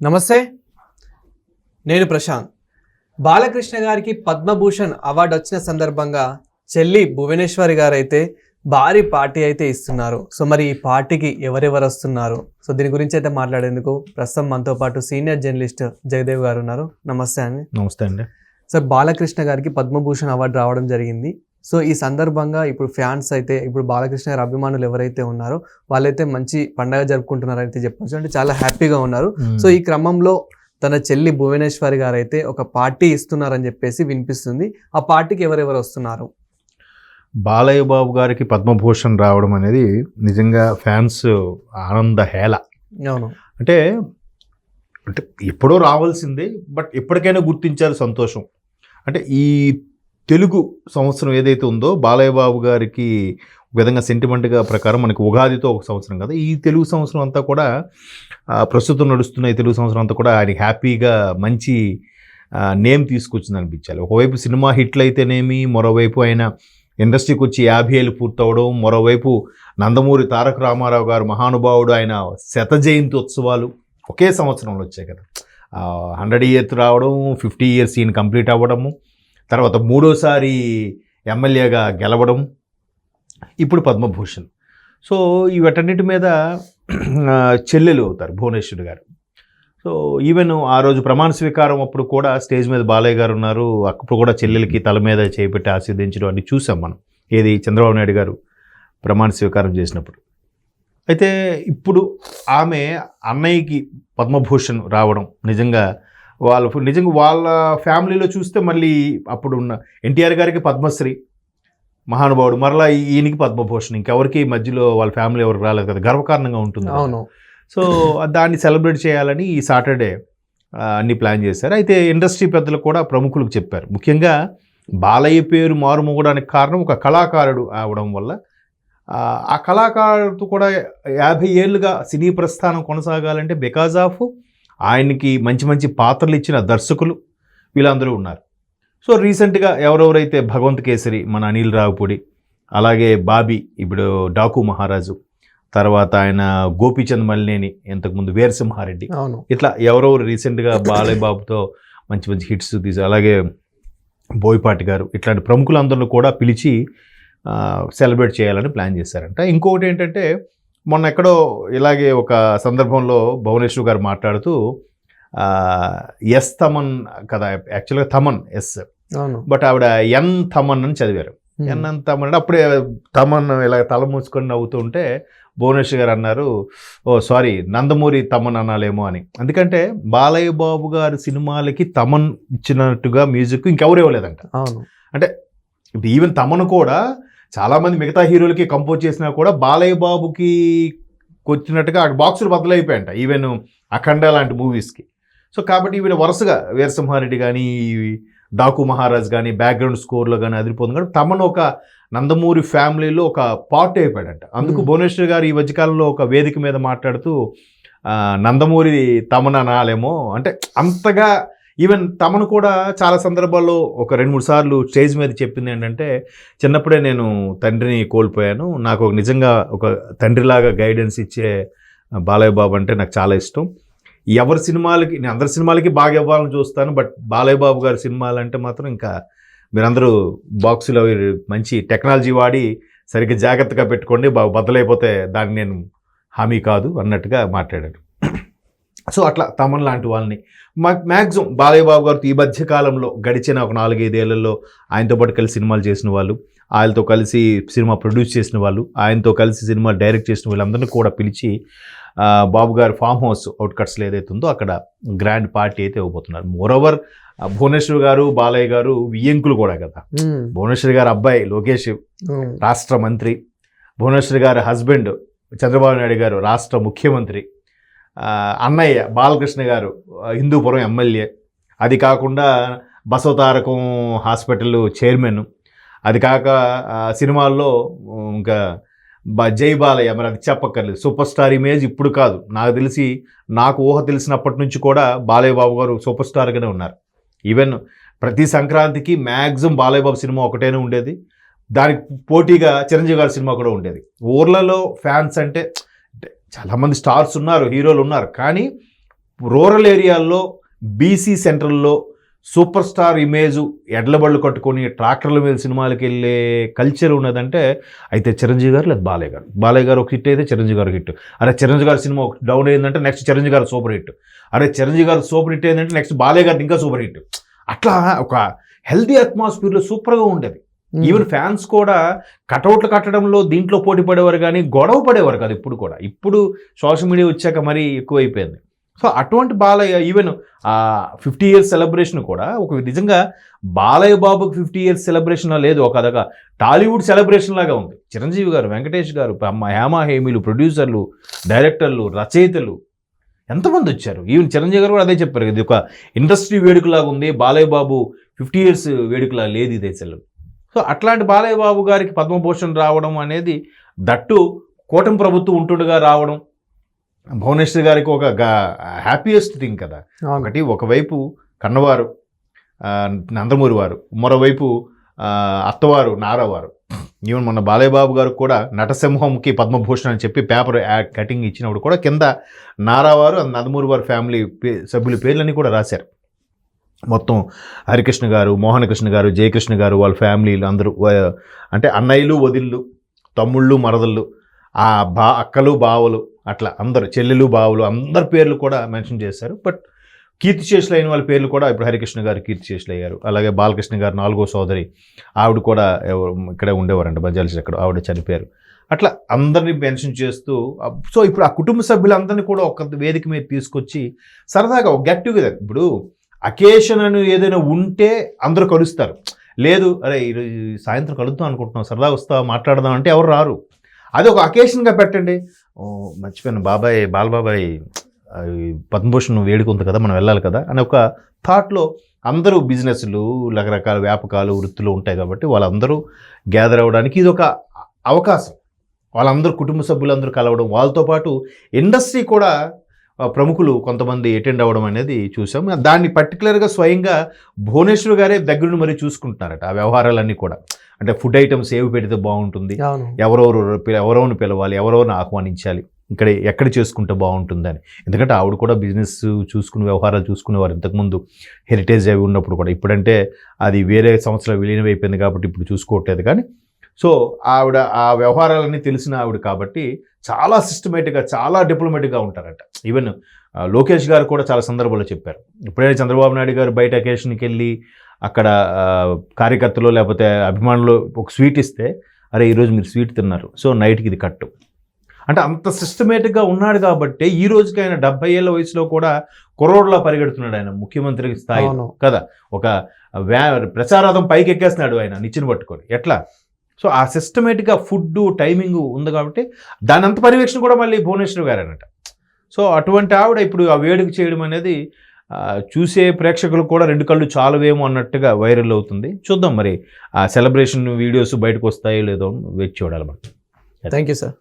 నమస్తే. నేను ప్రశాంత్. బాలకృష్ణ గారికి పద్మభూషణ్ అవార్డు వచ్చిన సందర్భంగా చెల్లి భువనేశ్వరి గారు అయితే భారీ పార్టీ అయితే ఇస్తున్నారు. సో మరి ఈ పార్టీకి ఎవరెవరు వస్తున్నారు? సో దీని గురించి అయితే మాట్లాడేందుకు ప్రస్తుతం మనతో పాటు సీనియర్ జర్నలిస్ట్ జయదేవ్ గారు ఉన్నారు. నమస్తే అండి. నమస్తే అండి. సార్ బాలకృష్ణ గారికి పద్మభూషణ్ అవార్డు రావడం జరిగింది. సో ఈ సందర్భంగా ఇప్పుడు ఫ్యాన్స్ అయితే ఇప్పుడు బాలకృష్ణ గారి అభిమానులు ఎవరైతే ఉన్నారో వాళ్ళైతే మంచి పండగ జరుపుకుంటున్నారు అయితే చెప్పొచ్చు. అంటే చాలా హ్యాపీగా ఉన్నారు. సో ఈ క్రమంలో తన చెల్లి భువనేశ్వరి గారు అయితే ఒక పార్టీ ఇస్తున్నారని చెప్పేసి వినిపిస్తుంది. ఆ పార్టీకి ఎవరెవరు వస్తున్నారు? బాలయ్య బాబు గారికి పద్మభూషణ్ రావడం అనేది నిజంగా ఫ్యాన్స్ ఆనంద హేళ. అవును. అంటే అంటే ఎప్పుడో రావాల్సిందే బట్ ఎప్పటికైనా గుర్తించాలి సంతోషం. అంటే ఈ తెలుగు సంవత్సరం ఏదైతే ఉందో బాలయ్య బాబు గారికి ఒక విధంగా సెంటిమెంట్గా ప్రకారం మనకి ఉగాదితో ఒక సంవత్సరం కదా. ఈ తెలుగు సంవత్సరం అంతా కూడా ప్రస్తుతం నడుస్తున్న ఈ తెలుగు సంవత్సరం అంతా కూడా ఆయన హ్యాపీగా మంచి నేమ్ తీసుకొచ్చింది అనిపించాలి. ఒకవైపు సినిమా హిట్లు అయితేనేమి మరోవైపు ఆయన ఇండస్ట్రీకి వచ్చి యాభై ఏళ్ళు పూర్తవడం మరోవైపు నందమూరి తారక రామారావు గారు మహానుభావుడు ఆయన శత జయంతి ఉత్సవాలు ఒకే సంవత్సరంలో వచ్చాయి కదా. హండ్రెడ్ ఇయర్స్ రావడం ఫిఫ్టీ ఇయర్స్ ఈయన కంప్లీట్ అవ్వడము తర్వాత మూడోసారి ఎమ్మెల్యేగా గెలవడం ఇప్పుడు పద్మభూషణ్. సో ఈ వీటన్నిటి మీద చెల్లెలు అవుతారు భువనేశ్వర్ గారు. సో ఈవెన్ ఆ రోజు ప్రమాణ స్వీకారం అప్పుడు కూడా స్టేజ్ మీద బాలయ్య గారు ఉన్నారు. అప్పుడు కూడా చెల్లెలకి తల మీద చేపెట్టి ఆశీర్దించడం అన్ని చూసాం మనం ఏది చంద్రబాబు నాయుడు గారు ప్రమాణ స్వీకారం చేసినప్పుడు. అయితే ఇప్పుడు ఆమె అన్నయ్యకి పద్మభూషణ్ రావడం నిజంగా వాళ్ళ నిజంగా వాళ్ళ ఫ్యామిలీలో చూస్తే మళ్ళీ అప్పుడు ఉన్న ఎన్టీఆర్ గారికి పద్మశ్రీ మహానుభావుడు మరలా ఈయనకి పద్మభూషణ్. ఇంకెవరికి మధ్యలో వాళ్ళ ఫ్యామిలీ ఎవరికి రాలేదు కదా గర్వకారణంగా ఉంటుంది. అవును. సో దాన్ని సెలబ్రేట్ చేయాలని ఈ సాటర్డే అన్ని ప్లాన్ చేశారు. అయితే ఇండస్ట్రీ పెద్దలు కూడా ప్రముఖులకు చెప్పారు. ముఖ్యంగా బాలయ్య పేరు మారుమోగడానికి కారణం ఒక కళాకారుడు అవడం వల్ల ఆ, కళాకారుడితో కూడా యాభై ఏళ్ళుగా సినీ ప్రస్థానం కొనసాగాలంటే బికాజ్ ఆఫ్ ఆయనకి మంచి మంచి పాత్రలు ఇచ్చిన దర్శకులు వీళ్ళందరూ ఉన్నారు. సో రీసెంట్గా ఎవరెవరైతే భగవంత్ కేసరి మన అనిల్ రావుపూడి అలాగే బాబీ ఇప్పుడు డాకు మహారాజు తర్వాత ఆయన గోపీచంద్ మల్లేని ఇంతకుముందు వీరసింహారెడ్డి అవును. ఇట్లా ఎవరెవరు రీసెంట్గా బాలయ్య బాబుతో మంచి మంచి హిట్స్ తీసి అలాగే బోయపాటి గారు ఇట్లాంటి ప్రముఖులందరిని కూడా పిలిచి సెలబ్రేట్ చేయాలని ప్లాన్ చేశారంట. ఇంకొకటి ఏంటంటే మొన్న ఎక్కడో ఇలాగే ఒక సందర్భంలో భువనేశ్వర్ గారు మాట్లాడుతూ ఎస్ తమన్ కదా యాక్చువల్గా తమన్ ఎస్. బట్ ఆవిడ ఎన్ తమన్ అని చదివారు. ఎన్ అని తమన్ అంటే అప్పుడే తమన్ ఇలా తల మూసుకొని నవ్వుతూ ఉంటే భువనేశ్వర్ గారు అన్నారు ఓ సారీ నందమూరి తమన్ అనాలేమో అని. ఎందుకంటే బాలయ్య బాబు గారి సినిమాలకి తమన్ ఇచ్చినట్టుగా మ్యూజిక్ ఇంకెవరు ఇవ్వలేదంట. అవును. ఇప్పుడు ఈవెన్ తమను కూడా చాలామంది మిగతా హీరోలకి కంపోజ్ చేసినా కూడా బాలయ్య బాబుకి వచ్చినట్టుగా ఆ బాక్సులు బద్దలైపోయాయంట ఈవెన్ అఖండ లాంటి మూవీస్కి సో కాబట్టి ఈవెన్ వరుసగా వీరసింహారెడ్డి కానీ డాకు మహారాజ్ కానీ బ్యాక్గ్రౌండ్ స్కోర్లో కానీ అదిరిపోతుంది కానీ తమను ఒక నందమూరి ఫ్యామిలీలో ఒక పార్ట్ అయిపోయాడంట అందుకు Hmm. భువనేశ్వర్ గారు ఈ మధ్యకాలంలో ఒక వేదిక మీద మాట్లాడుతూ నందమూరి తమన్ అనాలేమో అంటే అంతగా ఈవెన్ తమను కూడా చాలా సందర్భాల్లో ఒక రెండు మూడు సార్లు స్టేజ్ మీద చెప్పింది ఏంటంటే చిన్నప్పుడే నేను తండ్రిని కోల్పోయాను. నాకు ఒక నిజంగా ఒక తండ్రిలాగా గైడెన్స్ ఇచ్చే బాలయ్య బాబు అంటే నాకు చాలా ఇష్టం. ఎవరి సినిమాలకి నేను అందరి సినిమాలకి బాగా ఇవ్వాలని చూస్తాను బట్ బాలయ్య బాబు గారి సినిమాలు అంటే మాత్రం ఇంకా మీరందరూ బాక్సులో మంచి టెక్నాలజీ వాడి సరిగ్గా జాగ్రత్తగా పెట్టుకోండి. బాగా బద్దలైపోతే దాన్ని నేను హామీ కాదు అన్నట్టుగా మాట్లాడాను సో అట్లా తమన్ లాంటి వాళ్ళని. మా మ్యాక్సిమం బాలయ్య బాబు గారితో ఈ మధ్య కాలంలో గడిచిన ఒక నాలుగైదేళ్ళలో ఆయనతో పాటు కలిసి సినిమాలు చేసిన వాళ్ళు ఆయనతో కలిసి సినిమా ప్రొడ్యూస్ చేసిన వాళ్ళు ఆయనతో కలిసి సినిమా డైరెక్ట్ చేసిన వాళ్ళందరినీ కూడా పిలిచి బాబు గారి ఫామ్ హౌస్ అవుట్కట్స్లో ఏదైతే ఉందో అక్కడ గ్రాండ్ పార్టీ అయితే ఇవ్వబోతున్నారు. మోరోవర్ భువనేశ్వర్ గారు బాలయ్య గారు వియ్యంకులు కూడా కదా. భువనేశ్వర్ గారు అబ్బాయి లోకేష్ రాష్ట్ర మంత్రి. భువనేశ్వర్ గారి హస్బెండ్ చంద్రబాబు నాయుడు గారు రాష్ట్ర ముఖ్యమంత్రి. అన్నయ్య బాలకృష్ణ గారు హిందూపురం ఎమ్మెల్యే. అది కాకుండా బసవతారకం హాస్పిటల్ చైర్మన్. అది కాక సినిమాల్లో ఇంకా బ జై బాలయ్య మరి అది చెప్పక్కర్లేదు. సూపర్ స్టార్ ఇమేజ్ ఇప్పుడు కాదు. నాకు తెలిసి నాకు ఊహ తెలిసినప్పటి నుంచి కూడా బాలయ్య బాబు గారు సూపర్ స్టార్గానే ఉన్నారు. ఈవెన్ ప్రతి సంక్రాంతికి మ్యాక్సిమం బాలయ్య బాబు సినిమా ఒకటేనే ఉండేది. దానికి పోటీగా చిరంజీవి గారి సినిమా కూడా ఉండేది. ఊర్లలో ఫ్యాన్స్ అంటే చాలామంది స్టార్స్ ఉన్నారు హీరోలు ఉన్నారు. కానీ రూరల్ ఏరియాల్లో బీసీ సెంటర్లో సూపర్ స్టార్ ఇమేజ్ ఎడ్లబళ్ళు కట్టుకొని ట్రాక్టర్ల మీద సినిమాలకు వెళ్ళే కల్చర్ ఉన్నదంటే అయితే చిరంజీవి గారు లేదా బాలయ్య గారు? బాలయ్య గారు ఒక హిట్ అయితే చిరంజీవి గారు హిట్. అరే చిరంజీవి గారు సినిమా ఒక డౌన్ అయిందంటే నెక్స్ట్ చిరంజీవి గారు సూపర్ హిట్. అరే చిరంజీవి గారు సూపర్ హిట్ అయిందంటే నెక్స్ట్ బాలయ్య గారు ఇంకా సూపర్ హిట్. అట్లా ఒక హెల్దీ అట్మాస్ఫియర్లో సూపర్గా ఉండేది. Hmm. ఈవెన్ ఫ్యాన్స్ కూడా కటౌట్లు కట్టడంలో దీంట్లో పోటీ పడేవారు కానీ గొడవ పడేవారు కాదు ఇప్పుడు కూడా. ఇప్పుడు సోషల్ మీడియా వచ్చాక మరీ ఎక్కువైపోయింది. సో అటువంటి Balayya even fifty years celebration కూడా ఒక నిజంగా బాలయ్య బాబుకి ఫిఫ్టీ ఇయర్స్ సెలబ్రేషన్ లేదు. ఒక అదొక టాలీవుడ్ సెలబ్రేషన్ లాగా ఉంది. చిరంజీవి గారు వెంకటేష్ గారు అమ్మ హేమా హేమీలు ప్రొడ్యూసర్లు డైరెక్టర్లు రచయితలు ఎంతమంది వచ్చారు? ఈవెన్ చిరంజీవి గారు కూడా అదే చెప్పారు ఇది ఒక ఇండస్ట్రీ వేడుకలాగా ఉంది. బాలయ్య బాబు ఫిఫ్టీ ఇయర్స్ వేడుకలా లేదు ఇది దేశంలో. సో అట్లాంటి బాలయ్య బాబు గారికి పద్మభూషణ్ రావడం అనేది దట్టు కూటమి ప్రభుత్వం ఉంటుండగా రావడం. భువనేశ్వర్ గారికి ఒక హ్యాపీయెస్ట్ థింగ్ కదా. ఒకటి ఒకవైపు కన్నవారు నందమూరి వారు మరోవైపు అత్తవారు నారావారు. ఈవెన్ మొన్న బాలయ్య బాబు గారు కూడా నటసింహంకి పద్మభూషణ్ అని చెప్పి పేపర్ యాడ్ కటింగ్ ఇచ్చినప్పుడు కూడా కింద నారావారు నందమూరి వారి ఫ్యామిలీ పే సభ్యుల పేర్లన్నీ కూడా రాశారు. మొత్తం హరికృష్ణ గారు మోహనకృష్ణ గారు జయకృష్ణ గారు వాళ్ళ ఫ్యామిలీలు అందరూ అంటే అన్నయ్యలు వదిళ్ళు తమ్ముళ్ళు మరదళ్ళు ఆ బా అక్కలు బావలు అట్లా అందరు చెల్లెలు బావులు అందరి పేర్లు కూడా మెన్షన్ చేశారు. బట్ కీర్తిశేషులు అయిన వాళ్ళ పేర్లు కూడా ఇప్పుడు హరికృష్ణ గారు కీర్తిశేషులు అయ్యారు అలాగే బాలకృష్ణ గారు నాలుగో సోదరి ఆవిడ కూడా ఇక్కడే ఉండేవారంట బజాల్సి అక్కడ ఆవిడ చనిపోయారు. అట్లా అందరినీ మెన్షన్ చేస్తూ సో ఇప్పుడు ఆ కుటుంబ సభ్యులందరినీ కూడా ఒక వేదిక మీద తీసుకొచ్చి సరదాగా ఒక గెట్ టుగెదర్ ఇప్పుడు అకేషన్ అని ఏదైనా ఉంటే అందరూ కలుస్తారు. లేదు అరే ఈరోజు సాయంత్రం కలుద్దాం అనుకుంటున్నాం సరదా వస్తావా మాట్లాడదాం అంటే ఎవరు రారు. అది ఒక అకేషన్గా పెట్టండి. ఓ మర్చిపోయాను బాబాయ్ బాలబాబాయ్ పద్మభూషణ్ వేడుక ఉంది కదా మనం వెళ్ళాలి కదా అనే ఒక థాట్లో అందరూ బిజినెస్లు రకరకాల వ్యాపకాలు వృత్తులు ఉంటాయి కాబట్టి వాళ్ళందరూ గ్యాదర్ అవ్వడానికి ఇది ఒక అవకాశం. వాళ్ళందరూ కుటుంబ సభ్యులందరూ కలవడం వాళ్ళతో పాటు ఇండస్ట్రీ కూడా ప్రముఖులు కొంతమంది అటెండ్ అవ్వడం అనేది చూసాం. దాన్ని పర్టికులర్గా స్వయంగా భువనేశ్వర్ గారే దగ్గరుండి మరీ చూసుకుంటున్నారట ఆ వ్యవహారాలన్నీ కూడా. అంటే ఫుడ్ ఐటమ్స్ ఏవి పెడితే బాగుంటుంది ఎవరెవరు ఎవరెవరిని పిలవాలి ఎవరెవరిని ఆహ్వానించాలి ఇక్కడ ఎక్కడ చేసుకుంటే బాగుంటుందని. ఎందుకంటే ఆవిడ కూడా బిజినెస్ చూసుకుని వ్యవహారాలు చూసుకునేవారు ఇంతకుముందు. హెరిటేజ్ అవి ఉన్నప్పుడు కూడా. ఇప్పుడంటే అది వేరే సంవత్సరాలు విలీనం అయిపోయింది కాబట్టి ఇప్పుడు చూసుకోవట్లేదు. కానీ సో ఆవిడ ఆ వ్యవహారాలన్నీ తెలిసిన ఆవిడ కాబట్టి చాలా సిస్టమేటిక్గా చాలా డిప్లొమాటిక్గా ఉంటారట. ఈవెన్ లోకేష్ గారు కూడా చాలా సందర్భాల్లో చెప్పారు. ఎప్పుడైనా చంద్రబాబు నాయుడు గారు బయట అకేషన్కి వెళ్ళి అక్కడ కార్యకర్తలు లేకపోతే అభిమానులు ఒక స్వీట్ ఇస్తే అరే ఈరోజు మీరు స్వీట్ తిన్నారు. సో నైట్కి ఇది కట్టు. అంటే అంత సిస్టమేటిక్గా ఉన్నాడు కాబట్టి ఈ రోజుకి ఆయన డెబ్బై ఏళ్ళ వయసులో కూడా కుర్రోడ్లా పరిగెడుతున్నాడు ఆయన ముఖ్యమంత్రి స్థాయి అవును. కదా. ఒక వ్యా ప్రచారార్థం పైకి ఎక్కేస్తున్నాడు ఆయన నిచ్చెన పట్టుకొని. ఎట్లా? సో ఆ సిస్టమేటిక్గా ఫుడ్ టైమింగ్ ఉంది కాబట్టి దాని అంత పర్యవేక్షణ కూడా మళ్ళీ భువనేశ్వర్ గారు అనట సో అటువంటి ఆవిడ ఇప్పుడు ఆ వేడుక చేయడం అనేది చూసే ప్రేక్షకులు కూడా రెండు కళ్ళు చాలవేమో అన్నట్టుగా వైరల్ అవుతుంది. చూద్దాం మరి ఆ సెలబ్రేషన్ వీడియోస్ బయటకు వస్తాయో లేదో వేచి చూడాలి మనం. Thank you sir